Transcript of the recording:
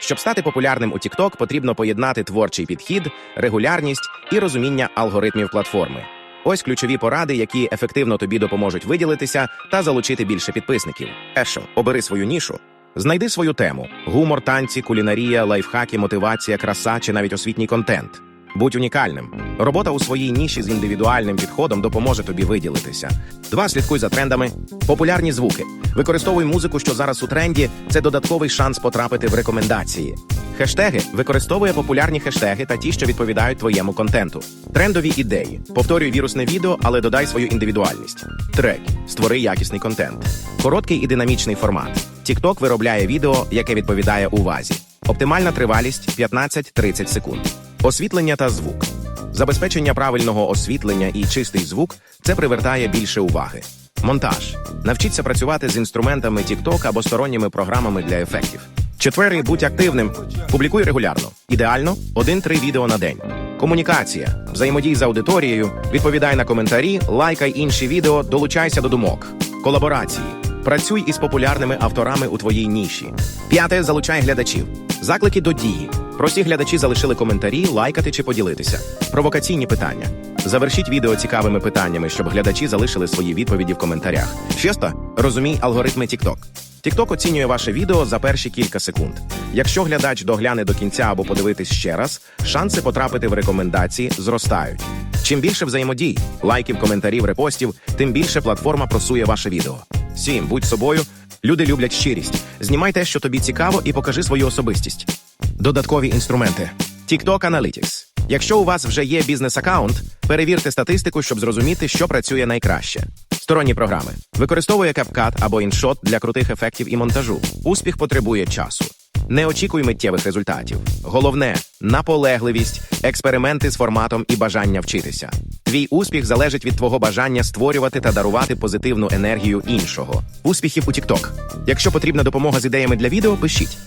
Щоб стати популярним у TikTok, потрібно поєднати творчий підхід, регулярність і розуміння алгоритмів платформи. Ось ключові поради, які ефективно тобі допоможуть виділитися та залучити більше підписників. Ешо, обери свою нішу. Знайди свою тему: гумор, танці, кулінарія, лайфхаки, мотивація, краса чи навіть освітній контент. Будь унікальним. Робота у своїй ніші з індивідуальним підходом допоможе тобі виділитися. Два слідкуй за трендами. Популярні звуки. Використовуй музику, що зараз у тренді. Це додатковий шанс потрапити в рекомендації. Хештеги використовує популярні хештеги та ті, що відповідають твоєму контенту. Трендові ідеї. Повторюй вірусне відео, але додай свою індивідуальність. Треки. Створи якісний контент. Короткий і динамічний формат. TikTok виробляє відео, яке відповідає увазі. Оптимальна тривалість 15-30 секунд. Освітлення та звук. Забезпечення правильного освітлення і чистий звук це привертає більше уваги. Монтаж. Навчіться працювати з інструментами TikTok або сторонніми програмами для ефектів. Четвертий, будь активним. Публікуй регулярно. Ідеально 1-3 відео на день. Комунікація. Взаємодій з аудиторією. Відповідай на коментарі, лайкай інші відео, долучайся до думок. Колаборації. Працюй із популярними авторами у твоїй ніші. П'яте залучай глядачів. Заклики до дії. Прості глядачі залишили коментарі, лайкати чи поділитися. Провокаційні питання. Завершіть відео цікавими питаннями, щоб глядачі залишили свої відповіді в коментарях. Шосте. Розумій алгоритми TikTok. TikTok оцінює ваше відео за перші кілька секунд. Якщо глядач догляне до кінця або подивитись ще раз, шанси потрапити в рекомендації зростають. Чим більше взаємодій, лайків, коментарів, репостів, тим більше платформа просує ваше відео. Сім, будь собою. Люди люблять щирість. Знімай те, що тобі цікаво, і покажи свою особистість. Додаткові інструменти. TikTok Analytics. Якщо у вас вже є бізнес-аккаунт, перевірте статистику, щоб зрозуміти, що працює найкраще. Сторонні програми. Використовує CapCut або InShot для крутих ефектів і монтажу. Успіх потребує часу. Не очікуй миттєвих результатів. Головне наполегливість, експерименти з форматом і бажання вчитися. Твій успіх залежить від твого бажання створювати та дарувати позитивну енергію іншого. Успіхів у TikTok. Якщо потрібна допомога з ідеями для відео, пишіть.